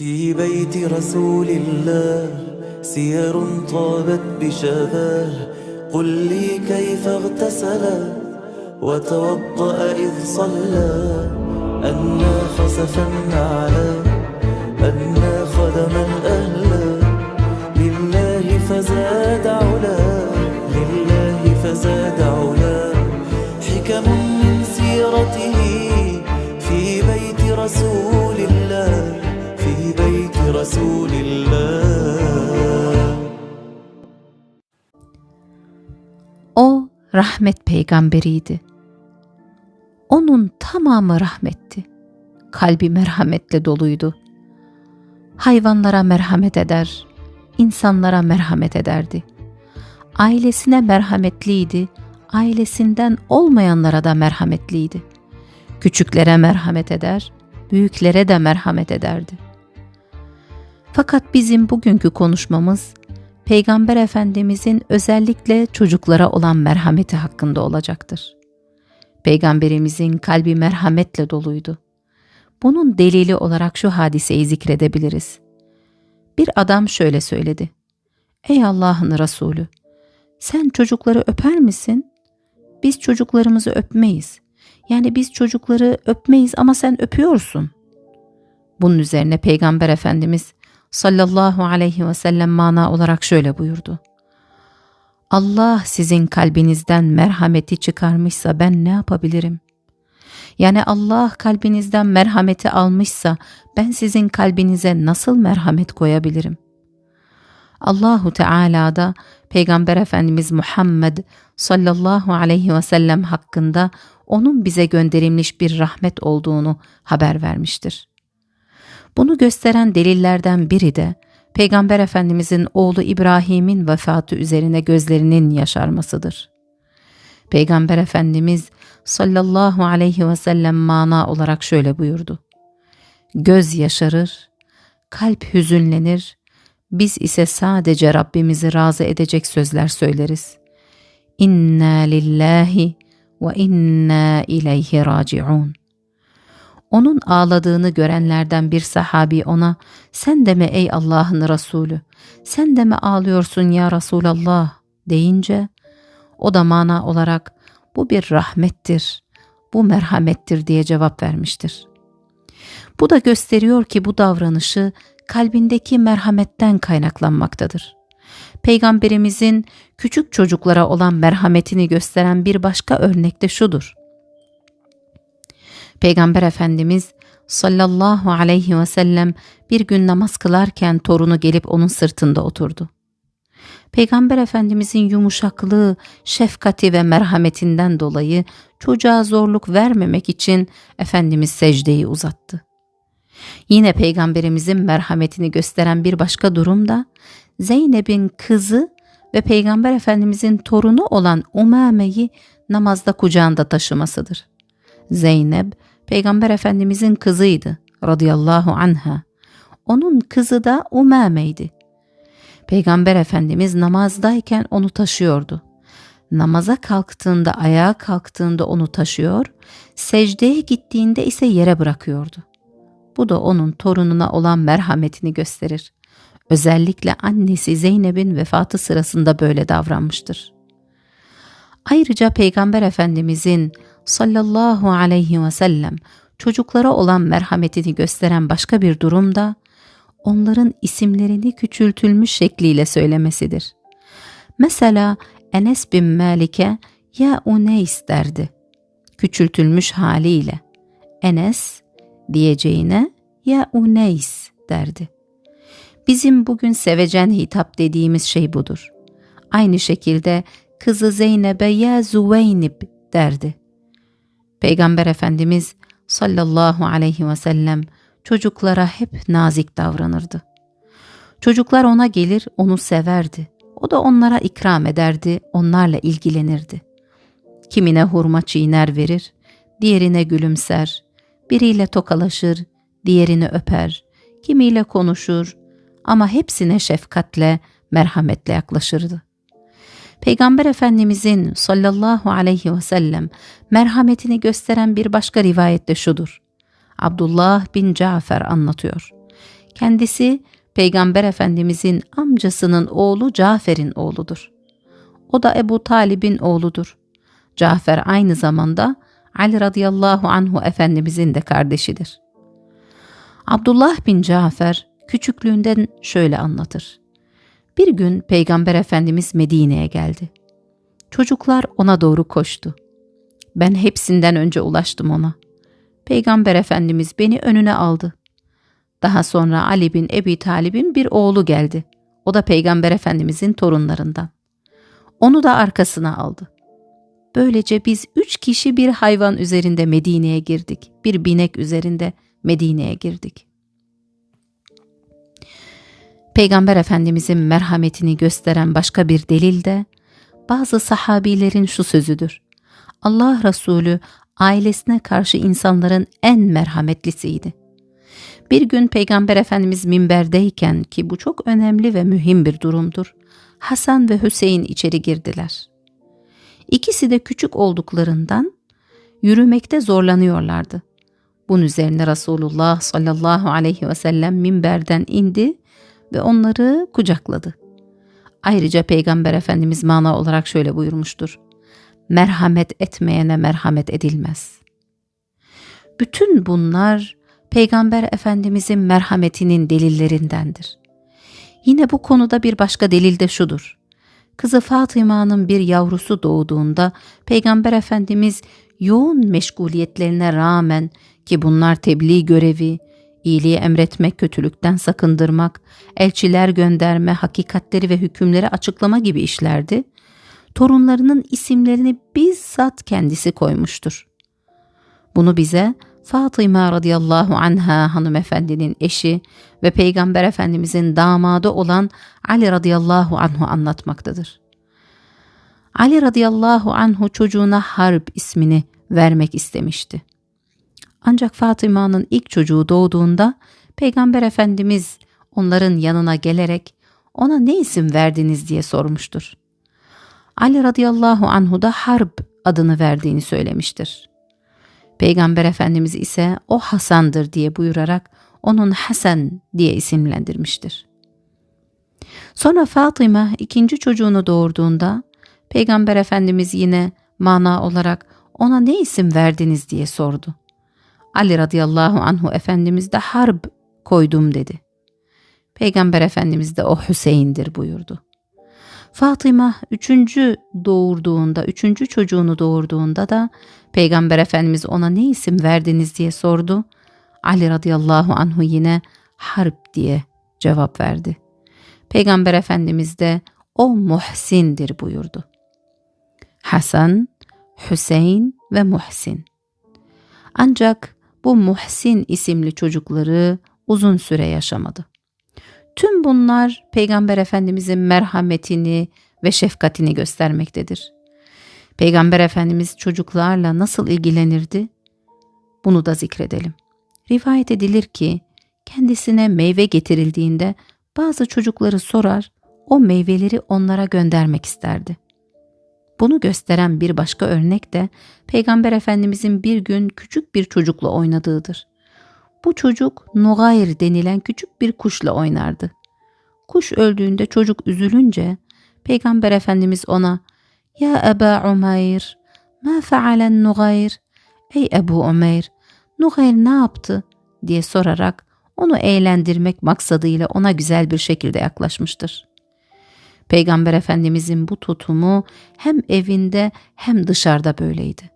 في بيت رسول الله سير طابت بشذاه قل لي كيف اغتسل؟ وتوضأ إذ صلى. أنا خسفا على أنا خدما rahmet peygamberiydi. Onun tamamı rahmetti. Kalbi merhametle doluydu. Hayvanlara merhamet eder, insanlara merhamet ederdi. Ailesine merhametliydi, ailesinden olmayanlara da merhametliydi. Küçüklere merhamet eder, büyüklere de merhamet ederdi. Fakat bizim bugünkü konuşmamız Peygamber Efendimizin özellikle çocuklara olan merhameti hakkında olacaktır. Peygamberimizin kalbi merhametle doluydu. Bunun delili olarak şu hadiseyi zikredebiliriz. Bir adam şöyle söyledi. Ey Allah'ın Resulü, sen çocukları öper misin? Biz çocuklarımızı öpmeyiz. Yani biz çocukları öpmeyiz ama sen öpüyorsun. Bunun üzerine Peygamber Efendimiz sallallahu aleyhi ve sellem mana olarak şöyle buyurdu. Allah sizin kalbinizden merhameti çıkarmışsa ben ne yapabilirim? Yani Allah kalbinizden merhameti almışsa ben sizin kalbinize nasıl merhamet koyabilirim? Allahu Teala da Peygamber Efendimiz Muhammed sallallahu aleyhi ve sellem hakkında onun bize gönderilmiş bir rahmet olduğunu haber vermiştir. Bunu gösteren delillerden biri de Peygamber Efendimizin oğlu İbrahim'in vefatı üzerine gözlerinin yaşarmasıdır. Peygamber Efendimiz sallallahu aleyhi ve sellem mana olarak şöyle buyurdu. Göz yaşarır, kalp hüzünlenir, biz ise sadece Rabbimizi razı edecek sözler söyleriz. İnna lillahi ve inna ileyhi raciun. Onun ağladığını görenlerden bir sahabi ona sen de mi ey Allah'ın Resulü sen de mi ağlıyorsun ya Resulallah deyince o da mana olarak bu bir rahmettir, bu merhamettir diye cevap vermiştir. Bu da gösteriyor ki bu davranışı kalbindeki merhametten kaynaklanmaktadır. Peygamberimizin küçük çocuklara olan merhametini gösteren bir başka örnek de şudur. Peygamber Efendimiz sallallahu aleyhi ve sellem bir gün namaz kılarken torunu gelip onun sırtında oturdu. Peygamber Efendimizin yumuşaklığı, şefkati ve merhametinden dolayı çocuğa zorluk vermemek için Efendimiz secdeyi uzattı. Yine Peygamberimizin merhametini gösteren bir başka durum da Zeynep'in kızı ve Peygamber Efendimizin torunu olan Umame'yi namazda kucağında taşımasıdır. Zeynep Peygamber Efendimizin kızıydı radıyallahu anha. Onun kızı da Umame'ydi. Peygamber Efendimiz namazdayken onu taşıyordu. Namaza kalktığında, ayağa kalktığında onu taşıyor, secdeye gittiğinde ise yere bırakıyordu. Bu da onun torununa olan merhametini gösterir. Özellikle annesi Zeynep'in vefatı sırasında böyle davranmıştır. Ayrıca Peygamber Efendimizin sallallahu aleyhi ve sellem çocuklara olan merhametini gösteren başka bir durum da onların isimlerini küçültülmüş şekliyle söylemesidir. Mesela Enes bin Malik'e ya Uneys derdi. Küçültülmüş haliyle. Enes diyeceğine ya Uneys derdi. Bizim bugün sevecen hitap dediğimiz şey budur. Aynı şekilde kızı Zeynep'e ya Züveynib derdi. Peygamber Efendimiz sallallahu aleyhi ve sellem çocuklara hep nazik davranırdı. Çocuklar ona gelir, onu severdi. O da onlara ikram ederdi, onlarla ilgilenirdi. Kimine hurma çiğner verir, diğerine gülümser, biriyle tokalaşır, diğerini öper, kimiyle konuşur ama hepsine şefkatle, merhametle yaklaşırdı. Peygamber Efendimizin sallallahu aleyhi ve sellem merhametini gösteren bir başka rivayette şudur. Abdullah bin Cafer anlatıyor. Kendisi Peygamber Efendimizin amcasının oğlu Cafer'in oğludur. O da Ebu Talib'in oğludur. Cafer aynı zamanda Ali radıyallahu anhu Efendimizin de kardeşidir. Abdullah bin Cafer küçüklüğünden şöyle anlatır. Bir gün Peygamber Efendimiz Medine'ye geldi. Çocuklar ona doğru koştu. Ben hepsinden önce ulaştım ona. Peygamber Efendimiz beni önüne aldı. Daha sonra Ali bin Ebi Talib'in bir oğlu geldi. O da Peygamber Efendimizin torunlarından. Onu da arkasına aldı. Böylece biz üç kişi bir hayvan üzerinde Medine'ye girdik. Bir binek üzerinde Medine'ye girdik. Peygamber Efendimizin merhametini gösteren başka bir delil de bazı sahabilerin şu sözüdür. Allah Resulü ailesine karşı insanların en merhametlisiydi. Bir gün Peygamber Efendimiz minberdeyken ki bu çok önemli ve mühim bir durumdur. Hasan ve Hüseyin içeri girdiler. İkisi de küçük olduklarından yürümekte zorlanıyorlardı. Bunun üzerine Resulullah sallallahu aleyhi ve sellem minberden indi ve onları kucakladı. Ayrıca Peygamber Efendimiz mana olarak şöyle buyurmuştur. Merhamet etmeyene merhamet edilmez. Bütün bunlar Peygamber Efendimizin merhametinin delillerindendir. Yine bu konuda bir başka delil de şudur. Kızı Fatıma'nın bir yavrusu doğduğunda Peygamber Efendimiz yoğun meşguliyetlerine rağmen ki bunlar tebliğ görevi, iyiliği emretmek, kötülükten sakındırmak, elçiler gönderme, hakikatleri ve hükümleri açıklama gibi işlerdi. Torunlarının isimlerini bizzat kendisi koymuştur. Bunu bize Fatıma radıyallahu anha hanımefendinin eşi ve Peygamber Efendimizin damadı olan Ali radıyallahu anhu anlatmaktadır. Ali radıyallahu anhu çocuğuna Harp ismini vermek istemişti. Ancak Fatıma'nın ilk çocuğu doğduğunda Peygamber Efendimiz onların yanına gelerek ona ne isim verdiniz diye sormuştur. Ali radıyallahu anhu da Harp adını verdiğini söylemiştir. Peygamber Efendimiz ise o Hasan'dır diye buyurarak onun Hasan diye isimlendirmiştir. Sonra Fatıma ikinci çocuğunu doğurduğunda Peygamber Efendimiz yine mana olarak ona ne isim verdiniz diye sordu. Ali radıyallahu anhu Efendimiz de Harb koydum dedi. Peygamber Efendimiz de o Hüseyin'dir buyurdu. Fatıma üçüncü doğurduğunda, üçüncü çocuğunu doğurduğunda da Peygamber Efendimiz ona ne isim verdiniz diye sordu. Ali radıyallahu anhu yine Harp diye cevap verdi. Peygamber Efendimiz de o Muhsin'dir buyurdu. Hasan, Hüseyin ve Muhsin. Ancak bu Muhsin isimli çocukları uzun süre yaşamadı. Tüm bunlar Peygamber Efendimizin merhametini ve şefkatini göstermektedir. Peygamber Efendimiz çocuklarla nasıl ilgilenirdi? Bunu da zikredelim. Rivayet edilir ki kendisine meyve getirildiğinde bazı çocukları sorar, o meyveleri onlara göndermek isterdi. Bunu gösteren bir başka örnek de Peygamber Efendimizin bir gün küçük bir çocukla oynadığıdır. Bu çocuk Nugayr denilen küçük bir kuşla oynardı. Kuş öldüğünde çocuk üzülünce Peygamber Efendimiz ona ya Eba Umayr, ma fealen Nugayr? Ey Ebu Umayr, Nugayr ne yaptı? diye sorarak onu eğlendirmek maksadıyla ona güzel bir şekilde yaklaşmıştır. Peygamber Efendimizin bu tutumu hem evinde hem dışarıda böyleydi.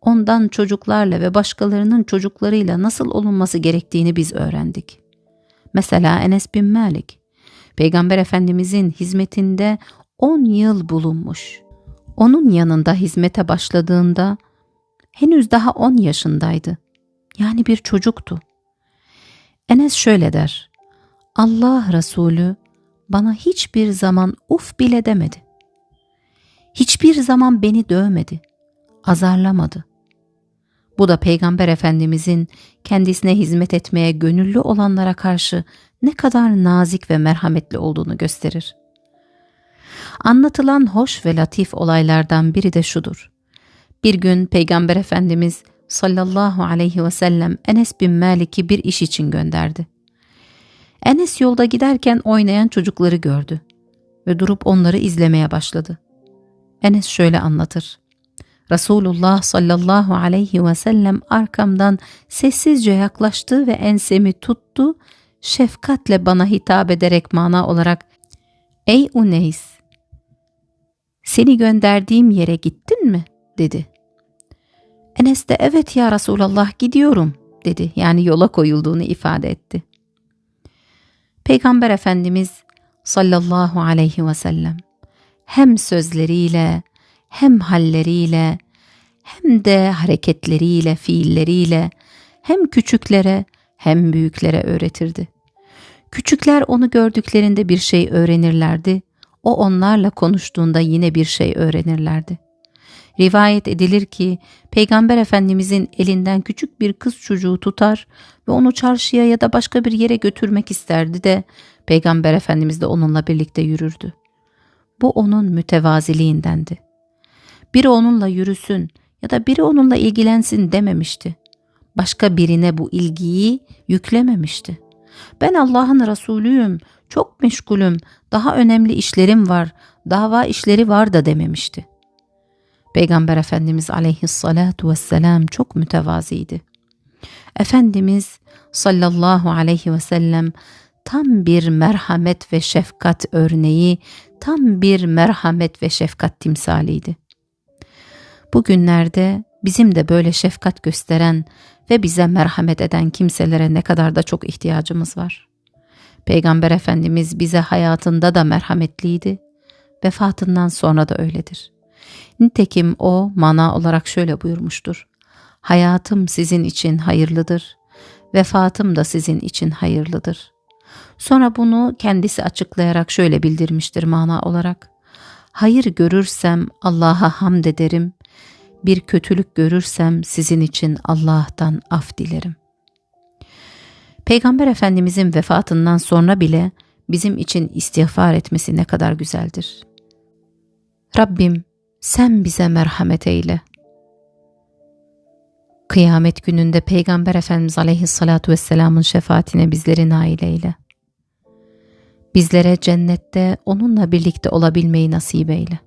Ondan çocuklarla ve başkalarının çocuklarıyla nasıl olunması gerektiğini biz öğrendik. Mesela Enes bin Malik, Peygamber Efendimizin hizmetinde 10 yıl bulunmuş. Onun yanında hizmete başladığında henüz daha 10 yaşındaydı. Yani bir çocuktu. Enes şöyle der. Allah Resulü bana hiçbir zaman uf bile demedi. Hiçbir zaman beni dövmedi, azarlamadı. Bu da Peygamber Efendimizin kendisine hizmet etmeye gönüllü olanlara karşı ne kadar nazik ve merhametli olduğunu gösterir. Anlatılan hoş ve latif olaylardan biri de şudur. Bir gün Peygamber Efendimiz sallallahu aleyhi ve sellem Enes bin Malik'i bir iş için gönderdi. Enes yolda giderken oynayan çocukları gördü ve durup onları izlemeye başladı. Enes şöyle anlatır. Resulullah sallallahu aleyhi ve sellem arkamdan sessizce yaklaştı ve ensemi tuttu, şefkatle bana hitap ederek mana olarak Ey Uneys, seni gönderdiğim yere gittin mi? dedi. Enes de evet ya Resulallah gidiyorum dedi. Yani yola koyulduğunu ifade etti. Peygamber Efendimiz sallallahu aleyhi ve sellem hem sözleriyle hem halleriyle hem de hareketleriyle, fiilleriyle hem küçüklere hem büyüklere öğretirdi. Küçükler onu gördüklerinde bir şey öğrenirlerdi. O onlarla konuştuğunda yine bir şey öğrenirlerdi. Rivayet edilir ki Peygamber Efendimizin elinden küçük bir kız çocuğu tutar ve onu çarşıya ya da başka bir yere götürmek isterdi de Peygamber Efendimiz de onunla birlikte yürürdü. Bu onun mütevaziliğindendi. Biri onunla yürüsün ya da biri onunla ilgilensin dememişti. Başka birine bu ilgiyi yüklememişti. Ben Allah'ın Resulüyüm, çok meşgulüm, daha önemli işlerim var, dava işleri var da dememişti. Peygamber Efendimiz aleyhissalatu vesselam çok mütevaziydi. Efendimiz sallallahu aleyhi ve sellem tam bir merhamet ve şefkat örneği, tam bir merhamet ve şefkat timsaliydi. Bugünlerde bizim de böyle şefkat gösteren ve bize merhamet eden kimselere ne kadar da çok ihtiyacımız var. Peygamber Efendimiz bize hayatında da merhametliydi, vefatından sonra da öyledir. Nitekim o mana olarak şöyle buyurmuştur. Hayatım sizin için hayırlıdır, vefatım da sizin için hayırlıdır. Sonra bunu kendisi açıklayarak şöyle bildirmiştir mana olarak. Hayır görürsem Allah'a hamd ederim, bir kötülük görürsem sizin için Allah'tan af dilerim. Peygamber Efendimizin vefatından sonra bile bizim için istiğfar etmesi ne kadar güzeldir. Rabbim sen bize merhamet eyle. Kıyamet gününde Peygamber Efendimiz Aleyhisselatü Vesselam'ın şefaatine bizleri nail eyle. Bizlere cennette onunla birlikte olabilmeyi nasip eyle.